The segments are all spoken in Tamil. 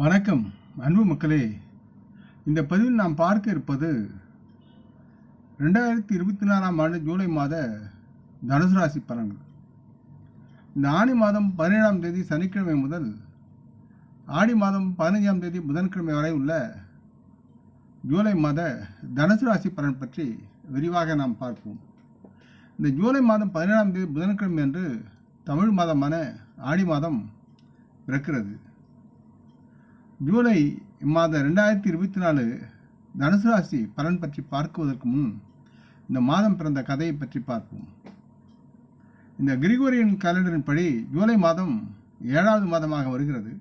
வணக்கம் அன்பு மக்களே. இந்த பதிவில் நாம் பார்க்க இருப்பது ரெண்டாயிரத்தி இருபத்தி நாலாம் ஆண்டு ஜூலை மாத தனுசு ராசி பலன்கள். இந்த ஆணி மாதம் பதினேழாம் தேதி சனிக்கிழமை முதல் ஆடி மாதம் பதினைஞ்சாம் தேதி புதன்கிழமை வரை உள்ள ஜூலை மாத தனுசு ராசி பலன் பற்றி விரிவாக நாம் பார்ப்போம். இந்த ஜூலை மாதம் பதினேழாம் தேதி புதன்கிழமை அன்று தமிழ் மாதமான ஆடி மாதம் பிறக்கிறது. ஜூலை மாத ரெண்டாயிரத்தி இருபத்தி நாலு தனுசு ராசி பலன் பற்றி பார்க்குவதற்கு முன் இந்த மாதம் பிறந்த கதையை பற்றி பார்ப்போம். இந்த கிரிகோரியன் கேலண்டரின் படி ஜூலை மாதம் ஏழாவது மாதமாக வருகிறது.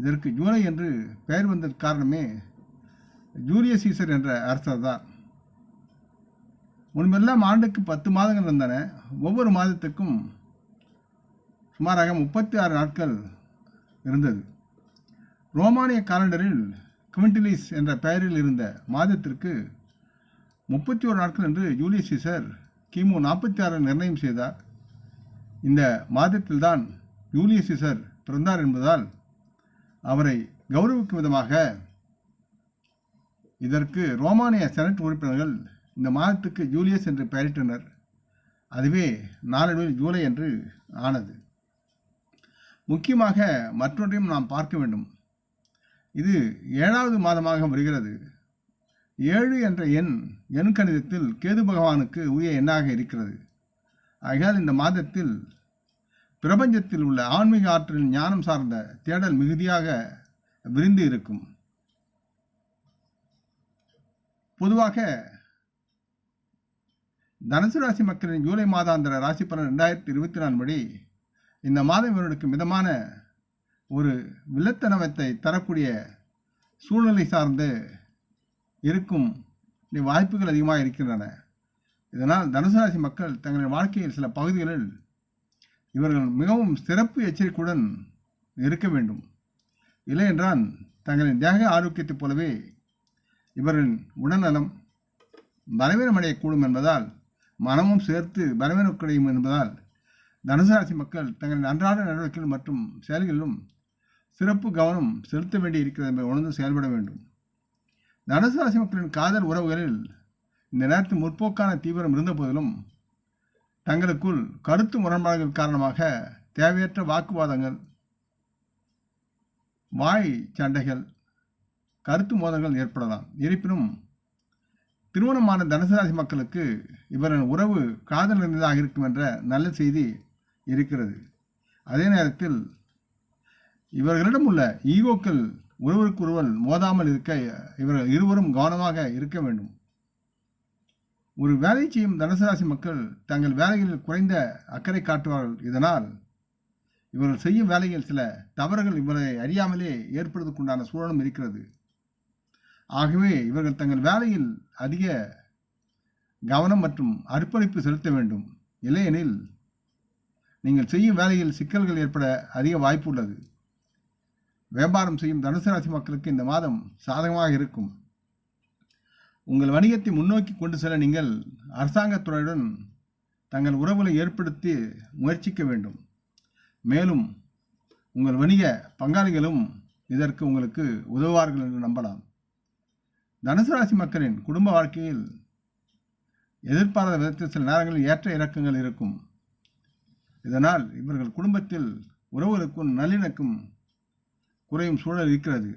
இதற்கு ஜூலை என்று பெயர் வந்தது காரணமே ஜூலியஸ் சீசர் என்ற அரசர் தான். முன்பெல்லாம் ஆண்டுக்கு பத்து மாதங்கள் இருந்தன. ஒவ்வொரு மாதத்துக்கும் சுமாராக முப்பத்தி ஆறு நாட்கள் இருந்தது. ரோமானிய காலண்டரில் குவிண்டிலிஸ் என்ற பெயரில் இருந்த மாதத்திற்கு முப்பத்தி ஒரு நாட்கள் என்று ஜூலியஸ் சீசர் கிமு நாற்பத்தி ஆறு நிர்ணயம் செய்தார். இந்த மாதத்தில்தான் ஜூலியஸ் சீசர் பிறந்தார் என்பதால் அவரை கௌரவிக்கும் விதமாக இதற்கு ரோமானிய செனட் உறுப்பினர்கள் இந்த மாதத்துக்கு ஜூலியஸ் என்று பெயரிட்டனர். அதுவே நாளடைவில் ஜூலை என்று ஆனது. முக்கியமாக மற்றொன்றையும் நாம் பார்க்க வேண்டும். இது ஏழாவது மாதமாக வருகிறது ஏழு என்ற எண் எண் கணிதத்தில் கேது பகவானுக்கு உரிய எண்ணாக இருக்கிறது. ஆகையால் இந்த மாதத்தில் பிரபஞ்சத்தில் உள்ள ஆன்மீக ஆற்றலின் ஞானம் சார்ந்த தேடல் மிகுதியாக விரிந்து இருக்கும். பொதுவாக தனுசு ராசி மக்களின் ஜூலை மாதாந்திர ராசி பலன் ரெண்டாயிரத்தி இருபத்தி நாலு படி இந்த மாதம் இவர்களுக்கு மிதமான ஒரு வில்லத்தனவத்தை தரக்கூடிய சூழ்நிலை சார்ந்து இருக்கும் வாய்ப்புகள் அதிகமாக இருக்கின்றன. இதனால் தனுசராசி மக்கள் தங்களின் வாழ்க்கையில் சில பகுதிகளில் இவர்கள் மிகவும் சிறப்பு எச்சரிக்கையுடன் இருக்க வேண்டும். இல்லையென்றால் தங்களின் தேக ஆரோக்கியத்தைப் போலவே இவர்களின் உடல்நலம் பலவீனமடையக்கூடும் என்பதால் மனமும் சேர்த்து பலவீனக்குடையும் என்பதால் தனுசு ராசி மக்கள் தங்களின் அன்றாட நடவடிக்கைகள் மற்றும் செயல்களிலும் சிறப்பு கவனம் செலுத்த வேண்டி இருக்கிறது என்பதை உணர்ந்து செயல்பட வேண்டும். தனுசு ராசி மக்களின் காதல் உறவுகளில் இந்த நேரத்தில் முற்போக்கான தீவிரம் இருந்த போதிலும் தங்களுக்குள் கருத்து முரண்பாடுகள் காரணமாக தேவையற்ற வாக்குவாதங்கள் வாய் சண்டைகள் கருத்து மோதல்கள் ஏற்படலாம். இருப்பினும் திருமணமான தனுசு ராசி மக்களுக்கு இவரின் உறவு காதல் நிறைந்ததாக இருக்கும் என்ற நல்ல செய்தி இருக்கிறது. அதே நேரத்தில் இவர்களிடம் உள்ள ஈகோக்கள் ஒருவருக்கொருவர் மோதாமல் இருக்க இவர்கள் இருவரும் கவனமாக இருக்க வேண்டும். ஒரு வேலை செய்யும் தனுசராசி மக்கள் தங்கள் வேலைகளில் குறைந்த அக்கறை காட்டுவார்கள். இதனால் இவர்கள் செய்யும் வேலையில் சில தவறுகள் இவரை அறியாமலே ஏற்படுவதற்குண்டான சூழலும் இருக்கிறது. ஆகவே இவர்கள் தங்கள் வேலையில் அதிக கவனம் மற்றும் அர்ப்பணிப்பு செலுத்த வேண்டும். இல்லையெனில் நீங்கள் செய்யும் வேலையில் சிக்கல்கள் ஏற்பட அதிக வாய்ப்பு உள்ளது. வியாபாரம் செய்யும் தனுசு ராசி மக்களுக்கு இந்த மாதம் சாதகமாக இருக்கும். உங்கள் வணிகத்தை முன்னோக்கி கொண்டு செல்ல நீங்கள் அரசாங்கத்துறையுடன் தங்கள் உறவுகளை ஏற்படுத்தி முயற்சிக்க வேண்டும். மேலும் உங்கள் வணிக பங்காளிகளும் இதற்கு உங்களுக்கு உதவுவார்கள் என்று நம்பலாம். தனுசு ராசி மக்களின் குடும்ப வாழ்க்கையில் எதிர்பாராத விதத்தில் சில நேரங்களில் ஏற்ற இறக்கங்கள் இருக்கும். இதனால் இவர்கள் குடும்பத்தில் உறவுகளுக்கும் நல்லிணக்கம் குறையும் சூழல் இருக்கிறது.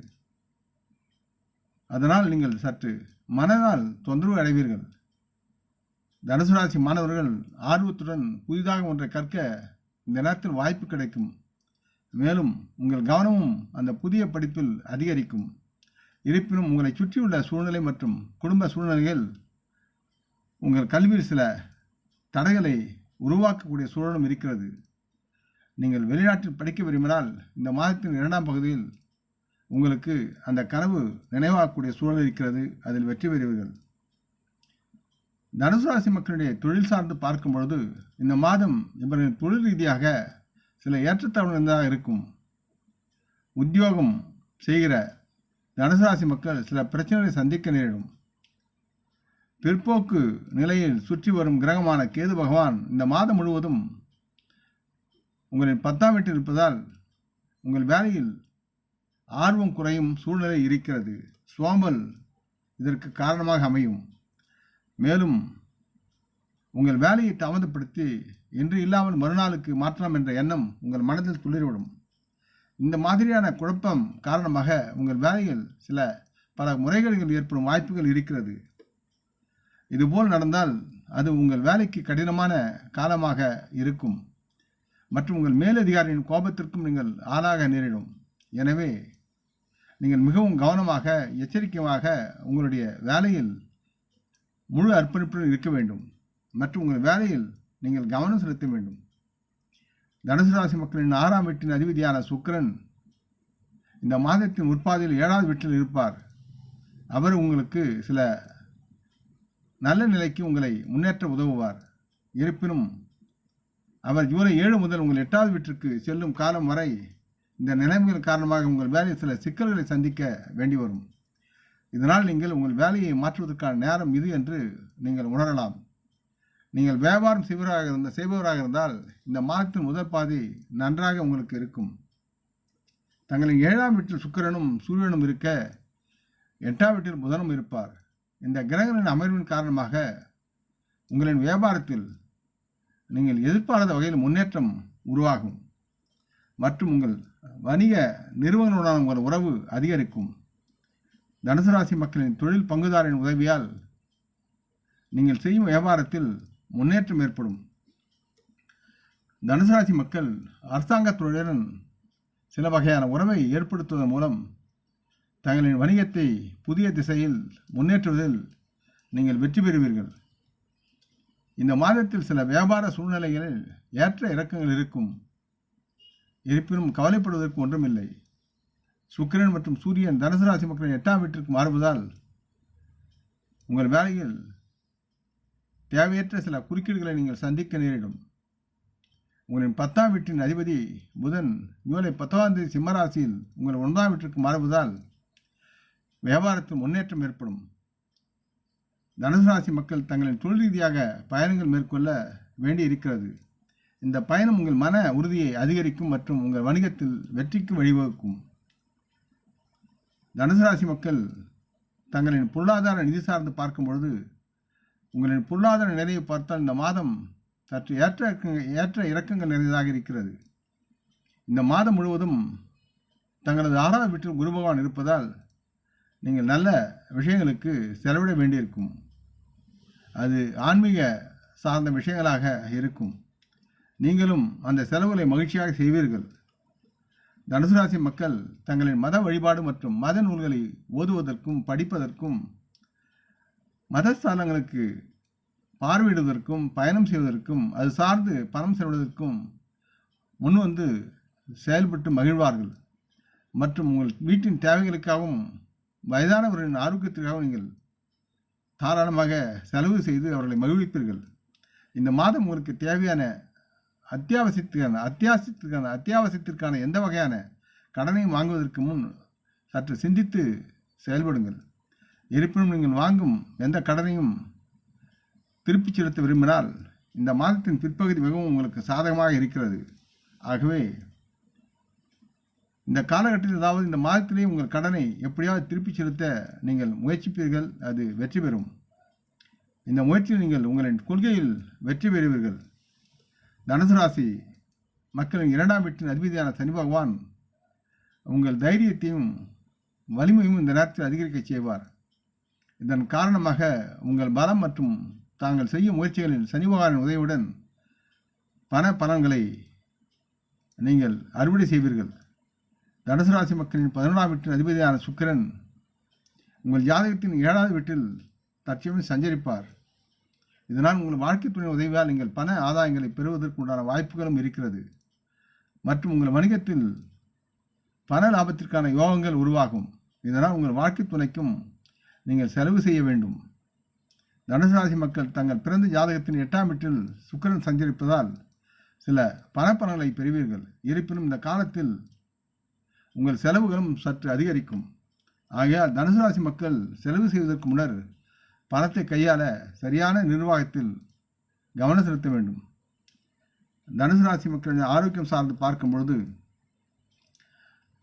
அதனால் நீங்கள் சற்று மனதால் தொந்தரவு அடைவீர்கள். தனுசு ராசி மாணவர்கள் ஆர்வத்துடன் புதிதாக ஒன்றை கற்க இந்த நேரத்தில் வாய்ப்பு கிடைக்கும். மேலும் உங்கள் கவனமும் அந்த புதிய படிப்பில் அதிகரிக்கும். இருப்பினும் உங்களை சுற்றியுள்ள சூழ்நிலை மற்றும் குடும்ப சூழ்நிலைகள் உங்கள் கல்வியில் சில தடைகளை உருவாக்கக்கூடிய சூழலும் இருக்கிறது. நீங்கள் வெளிநாட்டில் படிக்க விரும்பினால் இந்த மாதத்தின் இரண்டாம் பகுதியில் உங்களுக்கு அந்த கனவு நினைவாகக்கூடிய சூழல் இருக்கிறது. அதில் வெற்றி பெறுவீர்கள். தனுசு ராசி மக்களுடைய தொழில் சார்ந்து பார்க்கும் பொழுது இந்த மாதம் இவர்களின் தொழில் ரீதியாக சில ஏற்றத்தாழ்வுகளாக இருக்கும். உத்தியோகம் செய்கிற தனுசு ராசி மக்கள் சில பிரச்சனைகளை சந்திக்க நேரிடும். பிற்போக்கு நிலையில் சுற்றி வரும் கிரகமான கேது பகவான் இந்த மாதம் முழுவதும் உங்களின் பத்தாம் வீட்டில் இருப்பதால் உங்கள் வேலையில் ஆர்வம் குறையும் சூழ்நிலை இருக்கிறது. சோம்பல் இதற்கு காரணமாக அமையும். மேலும் உங்கள் வேலையை தாமதப்படுத்தி இன்று இல்லாமல் மறுநாளுக்கு மாற்றலாம் என்ற எண்ணம் உங்கள் மனதில் துளிர்விடும். இந்த மாதிரியான குழப்பம் காரணமாக உங்கள் வேலையில் சில பல முறைகேடுகள் ஏற்படும் வாய்ப்புகள் இருக்கிறது. இதுபோல் நடந்தால் அது உங்கள் வேலைக்கு கடினமான காலமாக இருக்கும். மற்றும் உங்கள் மேலதிகாரியின் கோபத்திற்கும் நீங்கள் ஆளாக நேரிடும். எனவே நீங்கள் மிகவும் கவனமாக எச்சரிக்கையாக உங்களுடைய வேலையில் முழு அர்ப்பணிப்புடன் இருக்க வேண்டும். மற்றும் உங்கள் வேலையில் நீங்கள் கவனம் செலுத்த வேண்டும். தனுசு ராசி மக்களின் ஆறாம் வீட்டின் அதிபதியான சுக்கிரன் இந்த மாதத்தின் முற்பாதையில் ஏழாவது வீட்டில் இருப்பார். அவர் உங்களுக்கு சில நல்ல நிலைக்கு உங்களை முன்னேற்ற உதவுவார். இருப்பினும் அவர் ஜூலை ஏழு முதல் உங்கள் எட்டாவது வீட்டிற்கு செல்லும் காலம் வரை இந்த நிலைமைகள் காரணமாக உங்கள் வேலையில் சில சிக்கல்களை சந்திக்க வேண்டி வரும். இதனால் நீங்கள் உங்கள் வேலையை மாற்றுவதற்கான நேரம் இது என்று நீங்கள் உணரலாம். நீங்கள் வியாபாரம் செய்வராக இருந்த செய்பவராக இருந்தால் இந்த மாதத்தின் முதல் பாதி நன்றாக உங்களுக்கு இருக்கும். தங்களின் ஏழாம் வீட்டில் சுக்கிரனும் சூரியனும் இருக்க எட்டாம் வீட்டில் புதனும் இருப்பார். இந்த கிரகங்களின் அமர்வின் காரணமாக உங்களின் வியாபாரத்தில் நீங்கள் எதிர்பாராத வகையில் முன்னேற்றம் உருவாகும். மற்றும் உங்கள் வணிக நிறுவனங்களுடன் உங்கள் உறவு அதிகரிக்கும். தனுசு ராசி மக்களின் தொழில் பங்குதாரின் உதவியால் நீங்கள் செய்யும் வியாபாரத்தில் முன்னேற்றம் ஏற்படும். தனுசு ராசி மக்கள் அரசாங்கத்துடன் சில வகையான உறவை ஏற்படுத்துவதன் மூலம் தங்களின் வணிகத்தை புதிய திசையில் முன்னேற்றுவதில் நீங்கள் வெற்றி பெறுவீர்கள். இந்த மாதத்தில் சில வியாபார சூழ்நிலைகளில் ஏற்ற இறக்கங்கள் இருக்கும். இருப்பினும் கவலைப்படுவதற்கு ஒன்றுமில்லை. சுக்கிரன் மற்றும் சூரியன் தனுசு ராசி மக்களின் எட்டாம் வீட்டிற்கு மாறுவதால் உங்கள் வேலையில் தேவையற்ற சில குறுக்கீடுகளை நீங்கள் சந்திக்க நேரிடும். உங்களின் பத்தாம் வீட்டின் அதிபதி புதன் ஜூலை பத்தாம் தேதி சிம்மராசியில் உங்கள் ஒன்பதாம் வீட்டிற்கு மாறுவதால் வியாபாரத்தில் முன்னேற்றம் ஏற்படும். தனுசு ராசி மக்கள் தங்களின் தொழில் ரீதியாக பயணங்கள் மேற்கொள்ள வேண்டி இருக்கிறது இந்த பயணம் உங்கள் மன உறுதியை அதிகரிக்கும் மற்றும் உங்கள் வணிகத்தில் வெற்றிக்கு வழிவகுக்கும். தனுசு ராசி மக்கள் தங்களின் பொருளாதார நிதி சார்ந்து பார்க்கும் பொழுது உங்களின் பொருளாதார நிலையை பார்த்தால் இந்த மாதம் சற்று ஏற்ற ஏற்ற இறக்கங்கள் நிறைந்ததாக இருக்கிறது. இந்த மாதம் முழுவதும் தங்களது ஆறாவது வீட்டில் குரு பகவான் இருப்பதால் நீங்கள் நல்ல விஷயங்களுக்கு செலவிட வேண்டியிருக்கும். அது ஆன்மீக சார்ந்த விஷயங்களாக இருக்கும். நீங்களும் அந்த செலவுகளை மகிழ்ச்சியாக செய்வீர்கள். தனுசு ராசி மக்கள் தங்களின் மத வழிபாடு மற்றும் மத நூல்களை ஓதுவதற்கும் படிப்பதற்கும் மதஸ்தானங்களுக்கு பார்வையிடுவதற்கும் பயணம் செய்வதற்கும் அது சார்ந்து பணம் செலவதற்கும் முன் வந்து செயல்பட்டு மகிழ்வார்கள். மற்றும் உங்கள் வீட்டின் தேவைகளுக்காகவும் வயதானவர்களின் ஆரோக்கியத்திற்காகவும் நீங்கள் தாராளமாக செலவு செய்து அவர்களை மகிழ்விப்பீர்கள் இந்த மாதம் உங்களுக்கு தேவையான அத்தியாவசியத்துக்கான அத்தியாவசியத்திற்கான அத்தியாவசியத்திற்கான எந்த வகையான கடனையும் வாங்குவதற்கு முன் சற்று சிந்தித்து செயல்படுங்கள். இருப்பினும் நீங்கள் வாங்கும் எந்த கடனையும் திருப்பிச் செலுத்த விரும்பினால் இந்த மாதத்தின் பிற்பகுதி மிகவும் உங்களுக்கு சாதகமாக இருக்கிறது. ஆகவே இந்த காலகட்டத்தில் அதாவது இந்த மாதத்திலேயே உங்கள் கடனை எப்படியாவது திருப்பிச் செலுத்த நீங்கள் முயற்சிப்பீர்கள் அது வெற்றி பெறும். இந்த முயற்சியில் நீங்கள் உங்களின் கொள்கையில் வெற்றி பெறுவீர்கள். தனுசு ராசி மக்களின் இரண்டாம் வீட்டின் அதிபதியான சனி பகவான் உங்கள் தைரியத்தையும் வலிமையும் இந்த நேரத்தில் அதிகரிக்க செய்வார். இதன் காரணமாக உங்கள் பலம் மற்றும் தாங்கள் செய்யும் முயற்சிகளில் சனி பகவானின் உதவியுடன் பண பலன்களை நீங்கள் அறுவடை செய்வீர்கள். தனுசு ராசி மக்களின் பதினொன்றாம் வீட்டின் அதிபதியான சுக்கிரன் உங்கள் ஜாதகத்தின் ஏழாவது வீட்டில் தற்சமயம் சஞ்சரிப்பார். இதனால் உங்கள் வாழ்க்கை துணை உதவியால் நீங்கள் பண ஆதாயங்களை பெறுவதற்கு உண்டான வாய்ப்புகளும் இருக்கிறது. மற்றும் உங்கள் வணிகத்தில் பண லாபத்திற்கான யோகங்கள் உருவாகும். இதனால் உங்கள் வாழ்க்கை துணைக்கும் நீங்கள் செலவு செய்ய வேண்டும். தனுசு ராசி மக்கள் தங்கள் பிறந்த ஜாதகத்தின் எட்டாம் வீட்டில் சுக்கிரன் சஞ்சரிப்பதால் சில பணப்பணங்களை பெறுவீர்கள். இருப்பினும் இந்த காலத்தில் உங்கள் செலவுகளும் சற்று அதிகரிக்கும். ஆகையால் தனுசு ராசி மக்கள் செலவு செய்வதற்கு முன்னர் பணத்தை கையாள சரியான நிர்வாகத்தில் கவனம் செலுத்த வேண்டும். தனுசு ராசி மக்களின் ஆரோக்கியம் சார்ந்து பார்க்கும் பொழுது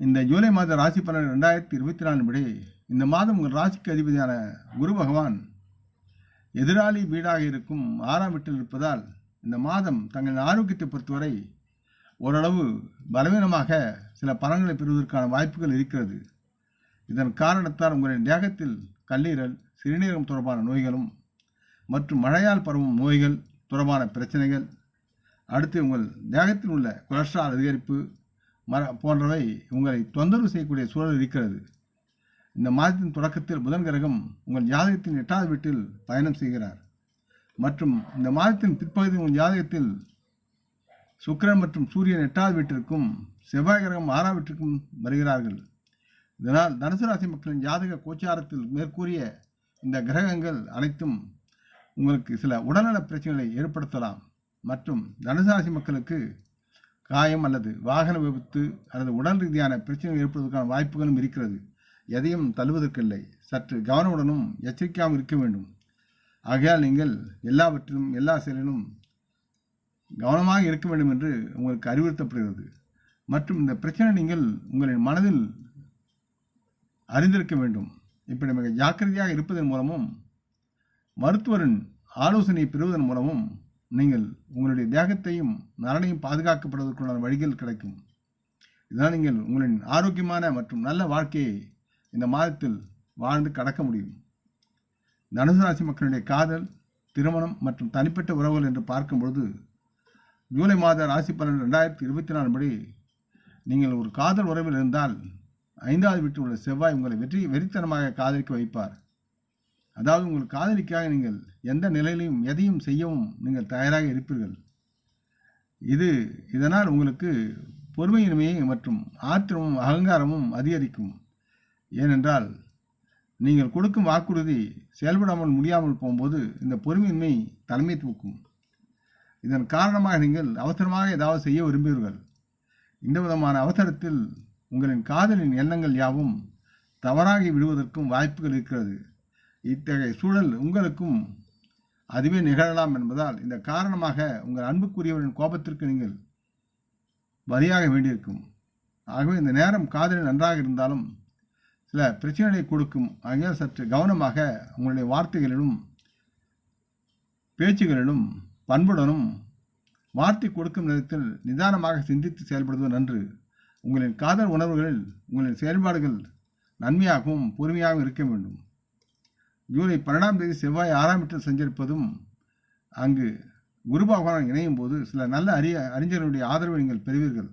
இந்த ஜூலை மாத ராசி பலன் ரெண்டாயிரத்தி இருபத்தி நாலு படி இந்த மாதம் உங்கள் ராசிக்கு அதிபதியான குரு பகவான் எதிராளி வீடாக இருக்கும் ஆறாம் வீட்டில் இருப்பதால் இந்த மாதம் தங்களின் ஆரோக்கியத்தை பொறுத்தவரை ஓரளவு பலவீனமாக சில பலன்களை பெறுவதற்கான வாய்ப்புகள் இருக்கிறது. இதன் காரணத்தால் உங்களின் தேகத்தில் கல்லீரல் சிறுநீரகம் தொடர்பான நோய்களும் மற்றும் மழையால் பரவும் நோய்கள் தொடர்பான பிரச்சனைகள் அடுத்து உங்கள் தேகத்தில் உள்ள கொலஸ்ட்ரால் அதிகரிப்பு மர போன்றவை உங்களை தொந்தரவு செய்யக்கூடிய சூழல் இருக்கிறது. இந்த மாதத்தின் தொடக்கத்தில் புதன் கிரகம் உங்கள் ஜாதகத்தின் எட்டாவது வீட்டில் பயணம் செய்கிறார். மற்றும் இந்த மாதத்தின் பிற்பகுதி உங்கள் ஜாதகத்தில் சுக்கிரன் மற்றும் சூரியன் எட்டாவது வீட்டிற்கும் செவ்வாய் கிரகம் ஆறாம் வருகிறார்கள். இதனால் தனுசு ராசி மக்களின் ஜாதக கோச்சாரத்தில் மேற்கூறிய இந்த கிரகங்கள் அனைத்தும் உங்களுக்கு சில உடல்நல பிரச்சனைகளை ஏற்படுத்தலாம். மற்றும் தனுசு ராசி மக்களுக்கு காயம் அல்லது வாகன விபத்து அல்லது உடல் ரீதியான பிரச்சனைகள் ஏற்படுவதற்கான வாய்ப்புகளும் இருக்கிறது. எதையும் தள்ளுவதற்கில்லை. சற்று கவனமுடனும் எச்சரிக்கையாகவும் இருக்க வேண்டும். ஆகையால் நீங்கள் எல்லாவற்றிலும் எல்லா செயலிலும் கவனமாக இருக்க வேண்டும் என்று உங்களுக்கு அறிவுறுத்தப்படுகிறது. மற்றும் இந்த பிரச்சனை நீங்கள் உங்களின் மனதில் அறிந்திருக்க வேண்டும். இப்படி மிக ஜாக்கிரதையாக இருப்பதன் மூலமும் மருத்துவரின் ஆலோசனை பெறுவதன் மூலமும் நீங்கள் உங்களுடைய தேகத்தையும் நலனையும் பாதுகாக்கப்படுவதற்குண்டான வழிகள் கிடைக்கும். இதனால் நீங்கள் உங்களின் ஆரோக்கியமான மற்றும் நல்ல வாழ்க்கையை இந்த மாதத்தில் வாழ்ந்து கடக்க முடியும். தனுசு ராசி மக்களுடைய காதல் திருமணம் மற்றும் தனிப்பட்ட உறவுகள் என்று பார்க்கும் பொழுது ஜூலை மாத ராசி பலன் ரெண்டாயிரத்தி இருபத்தி நாலு படி நீங்கள் ஒரு காதல் உறவில் இருந்தால் ஐந்தாவது வீட்டில் உள்ள செவ்வாய் உங்களை வெற்றி வெறித்தனமாக காதலிக்க வைப்பார். அதாவது உங்கள் காதலிக்காக நீங்கள் எந்த நிலையிலையும் எதையும் செய்யவும் நீங்கள் தயாராக இருப்பீர்கள். இது இதனால் உங்களுக்கு பொறுமையின்மையை மற்றும் ஆத்திரமும் அகங்காரமும் அதிகரிக்கும். ஏனென்றால் நீங்கள் கொடுக்கும் வாக்குறுதி செயல்படாமல் முடியாமல் போகும்போது இந்த பொறுமையின்மை தலைமை தூக்கும். இதன் காரணமாக நீங்கள் அவசரமாக ஏதாவது செய்ய விரும்புவீர்கள். இந்த விதமான அவசரத்தில் உங்களின் காதலின் எண்ணங்கள் யாவும் தவறாகி விடுவதற்கும் வாய்ப்புகள் இருக்கிறது. இத்தகைய சூழல் உங்களுக்கும் அதுவே நிகழலாம் என்பதால் இந்த காரணமாக உங்கள் அன்புக்குரியவரின் கோபத்திற்கு நீங்கள் பலியாக வேண்டியிருக்கும். ஆகவே இந்த நேரம் காதலில் நன்றாக இருந்தாலும் சில பிரச்சனைகளை கொடுக்கும். ஆகையால் சற்று கவனமாக உங்களுடைய வார்த்தைகளிலும் பேச்சுகளிலும் பண்புடனும் வார்த்தை கொடுக்கும் நேரத்தில் நிதானமாக சிந்தித்து செயல்படுவது நன்று. உங்களின் காதல் உணர்வுகளில் உங்களின் செயல்பாடுகள் நன்மையாகவும் பொறுமையாகவும் இருக்க வேண்டும். ஜூலை பன்னெண்டாம் தேதி செவ்வாய் ஆறாம் வீட்டில் சஞ்சரிப்பதும் அங்கு குரு பகவான் இணையும் போது சில நல்ல அறிய அறிஞர்களுடைய ஆதரவை நீங்கள் பெறுவீர்கள்.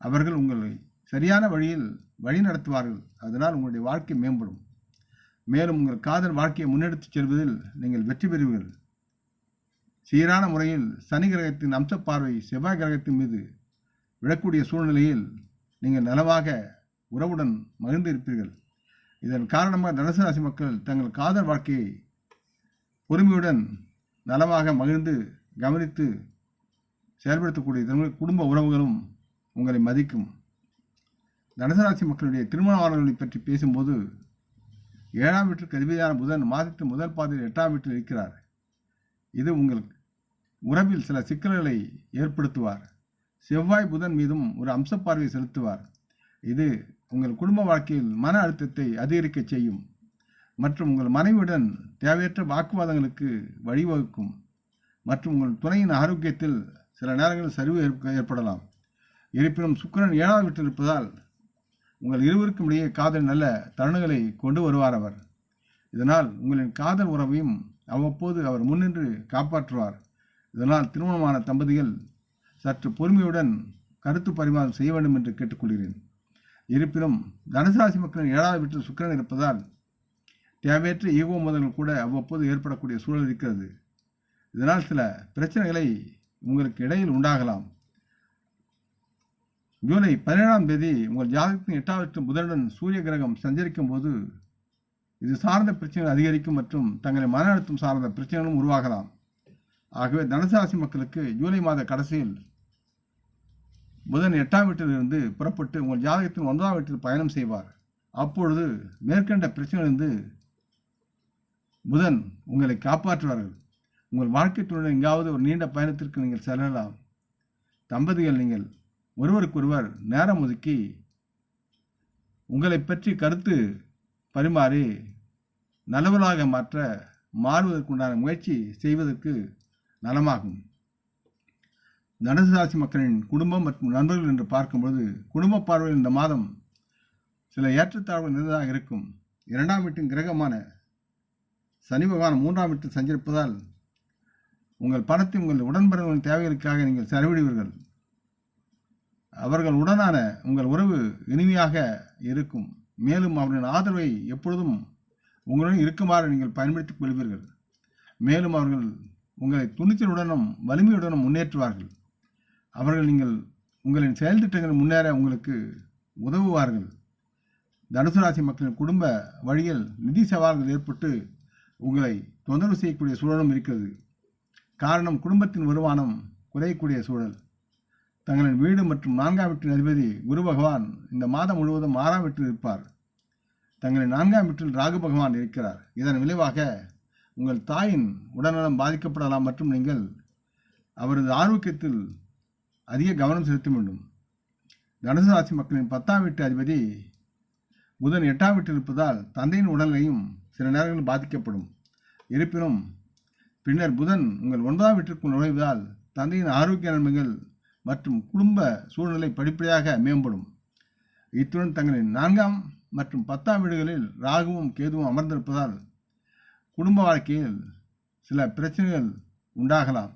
அவர்கள் உங்களை சரியான வழியில் வழி நடத்துவார்கள். அதனால் உங்களுடைய வாழ்க்கை மேம்படும். மேலும் உங்கள் காதல் வாழ்க்கையை முன்னெடுத்துச் செல்வதில் நீங்கள் வெற்றி பெறுவீர்கள். சீரான முறையில் சனி கிரகத்தின் அம்ச பார்வை செவ்வாய் கிரகத்தின் மீது விழக்கூடிய சூழ்நிலையில் நீங்கள் நலவாக உறவுடன் மகிழ்ந்து இருப்பீர்கள். இதன் காரணமாக தனுசு ராசி மக்கள் தங்கள் காதல் வாழ்க்கையை பொறுமையுடன் நலமாக மகிழ்ந்து கவனித்து செயல்படுத்தக்கூடிய தங்கள் குடும்ப உறவுகளும் உங்களை மதிக்கும். தனுசு ராசி மக்களுடைய திருமண பற்றி பேசும்போது ஏழாம் வீட்டுக்கு அதிபதியான புதன் மாதத்தின் முதல் பாதையில் எட்டாம் வீட்டில் இருக்கிறார். இது உங்கள் உறவில் சில சிக்கல்களை ஏற்படுத்துவார். செவ்வாய் புதன் மீதும் ஒரு அம்சப்பார்வை செலுத்துவார். இது உங்கள் குடும்ப வாழ்க்கையில் மன அழுத்தத்தை அதிகரிக்க செய்யும் மற்றும் உங்கள் மனைவியுடன் தேவையற்ற வாக்குவாதங்களுக்கு வழிவகுக்கும் மற்றும் உங்கள் துணையின் ஆரோக்கியத்தில் சில நேரங்களில் சரிவு ஏற்படலாம். இருப்பினும் சுக்கரன் ஏழாவது வீட்டில் இருப்பதால் உங்கள் இருவருக்கும் இடையே காதல் நல்ல தருணங்களை கொண்டு வருவார் அவர். இதனால் உங்களின் காதல் உறவையும் அவ்வப்போது அவர் முன்னின்று காப்பாற்றுவார். இதனால் திருமணமான தம்பதிகள் சற்று பொறுமையுடன் கருத்து பரிமாற்றம் செய்ய வேண்டும் என்று கேட்டுக்கொள்கிறேன். இருப்பினும் தனுசராசி மக்களின் ஏழாவது வீட்டில் சுக்கரன் இருப்பதால் தேவையற்ற ஈகோ மோதல்கள் கூட அவ்வப்போது ஏற்படக்கூடிய சூழல் இருக்கிறது. இதனால் சில பிரச்சனைகளை உங்களுக்கு இடையில் உண்டாகலாம். ஜூலை பதினேழாம் தேதி உங்கள் ஜாதகத்தின் எட்டாவது புதனுடன் சூரிய கிரகம் சஞ்சரிக்கும் போது இது சார்ந்த பிரச்சனைகள் அதிகரிக்கும் மற்றும் தங்களை மன அழுத்தம் சார்ந்த பிரச்சனைகளும் உருவாகலாம். ஆகவே தனுசு மக்களுக்கு ஜூலை மாத கடைசியில் புதன் எட்டாம் வீட்டிலிருந்து புறப்பட்டு உங்கள் ஜாதகத்தின் ஒன்பதாம் வீட்டில் பயணம் செய்வார். அப்பொழுது மேற்கண்ட பிரச்சனையிலிருந்து புதன் உங்களை காப்பாற்றுவார்கள். உங்கள் வாழ்க்கை துணை எங்காவது ஒரு நீண்ட பயணத்திற்கு நீங்கள் செல்லலாம். தம்பதிகள் நீங்கள் ஒருவருக்கொருவர் நேரம் ஒதுக்கி உங்களை பற்றி கருத்து பரிமாறி நல்லவர்களாக மாற்ற மாறுவதற்குண்டான முயற்சி செய்வதற்கு நலமாகும். தனுசு ராசி மக்களின் குடும்பம் மற்றும் நண்பர்கள் என்று பார்க்கும்போது குடும்ப பார்வையில் இந்த மாதம் சில ஏற்றத்தாழ்வுகள் நிறைந்ததாக இருக்கும். இரண்டாம் வீட்டின் கிரகமான சனி பகவான் மூன்றாம் வீட்டில் சஞ்சரிப்பதால் உங்கள் பணத்தை உங்கள் உடன்பிறந்தவர்களின் தேவைகளுக்காக நீங்கள் செலவிடுவீர்கள். அவர்கள் உடனான உங்கள் உறவு இனிமையாக இருக்கும். மேலும் அவர்களின் ஆதரவை எப்பொழுதும் உங்களுடன் இருக்குமாறு நீங்கள் பயன்படுத்திக் கொள்வீர்கள். மேலும் அவர்கள் உங்களை துணிச்சலுடனும் வலிமையுடனும் முன்னேற்றுவார்கள். அவர்கள் நீங்கள் உங்களின் செயல் திட்டங்கள் முன்னேற உங்களுக்கு உதவுவார்கள். தனுசு ராசி மக்களின் குடும்ப வழியில் நிதி சவால்கள் ஏற்பட்டு உங்களை தொந்தரவு செய்யக்கூடிய சூழலும் இருக்கிறது. காரணம் குடும்பத்தின் வருமானம் குறையக்கூடிய சூழல். தங்களின் வீடு மற்றும் நான்காம் வீட்டின் அதிபதி குரு பகவான் இந்த மாதம் முழுவதும் ஆறாம் வீட்டில் இருப்பார். தங்களின் நான்காம் வீட்டில் ராகு பகவான் இருக்கிறார். இதன் விளைவாக உங்கள் தாயின் உடல்நலம் பாதிக்கப்படலாம் மற்றும் நீங்கள் அவரது ஆரோக்கியத்தில் அதிக கவனம் செலுத்த வேண்டும். தனுசு ராசி மக்களின் பத்தாம் வீட்டு அதிபதி புதன் எட்டாம் வீட்டில் இருப்பதால் தந்தையின் உடல்நிலையும் சில நேரங்களில் பாதிக்கப்படும். இருப்பினும் பின்னர் புதன் உங்கள் ஒன்பதாம் வீட்டிற்குள் நுழைவதால் தந்தையின் ஆரோக்கிய நன்மைகள் மற்றும் குடும்ப சூழ்நிலை படிப்படியாக மேம்படும். இத்துடன் தங்களின் நான்காம் மற்றும் பத்தாம் வீடுகளில் ராகுவும் கேதுவும் அமர்ந்திருப்பதால் குடும்ப வாழ்க்கையில் சில பிரச்சனைகள் உண்டாகலாம்.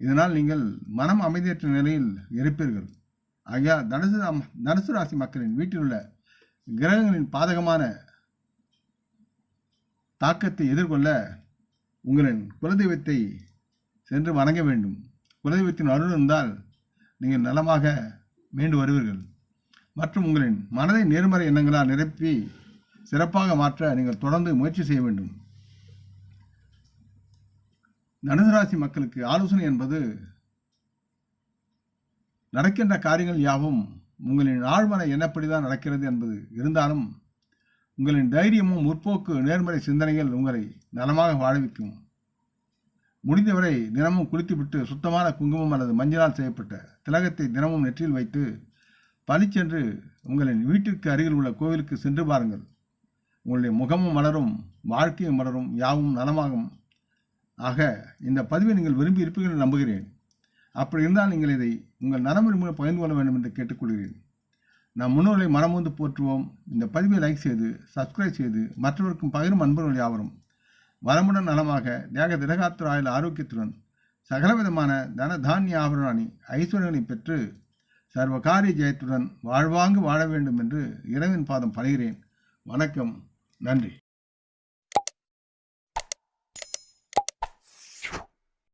இதனால் நீங்கள் மனம் அமைதியற்ற நிலையில் இருப்பீர்கள். ஆகையால் தனுசு தனுசு ராசி மக்களின் வீட்டில் உள்ள கிரகங்களின் பாதகமான தாக்கத்தை எதிர்கொள்ள உங்களின் குலதெய்வத்தை சென்று வணங்க வேண்டும். குலதெய்வத்தின் அருள் இருந்தால் நீங்கள் நலமாக மீண்டு வருவீர்கள். மற்றும் உங்களின் மனதை நேர்மறை எண்ணங்களால் நிரப்பி சிறப்பாக மாற்ற நீங்கள் தொடர்ந்து முயற்சி செய்ய வேண்டும். தனுசு மக்களுக்கு ஆலோசனை என்பது நடக்கின்ற காரியங்கள் யாவும் உங்களின் ஆழ்மன எண்ணப்படிதான் நடக்கிறது என்பது இருந்தாலும் உங்களின் தைரியமும் முற்போக்கு நேர்மறை சிந்தனைகள் உங்களை நலமாக வாழ வைக்கும். முடிந்தவரை தினமும் குளித்துவிட்டு சுத்தமான குங்குமம் அல்லது மஞ்சளால் செய்யப்பட்ட திலகத்தை தினமும் நெற்றியில் வைத்து பளிச்சென்று உங்களின் வீட்டிற்கு அருகில் உள்ள கோவிலுக்கு சென்று பாருங்கள். உங்களுடைய முகமும் மலரும் வாழ்க்கையும் மலரும் யாவும் நலமாகும். ஆக இந்த பதிவை நீங்கள் விரும்பி இருப்பீர்கள் நம்புகிறேன். அப்படி இருந்தால் நீங்கள் இதை உங்கள் நலமுறை மூலம் பகிர்ந்து கொள்ள வேண்டும் என்று கேட்டுக்கொள்கிறேன். நம் முன்னோர்களை மனமுந்து போற்றுவோம். இந்த பதிவை லைக் செய்து சப்ஸ்கிரைப் செய்து மற்றவருக்கும் பகிரும் அன்பர்கள் யாவரும். வளமுடன் நலமாக தேக திரகாத்துர ஆயுள் ஆரோக்கியத்துடன் சகலவிதமான தன தானிய ஆபரணி ஐஸ்வர்யங்களை பெற்று சர்வ காரிய ஜெயத்துடன் வாழ்வாங்கு வாழ வேண்டும் என்று இரவின் பாதம் பணிகிறேன். வணக்கம். நன்றி.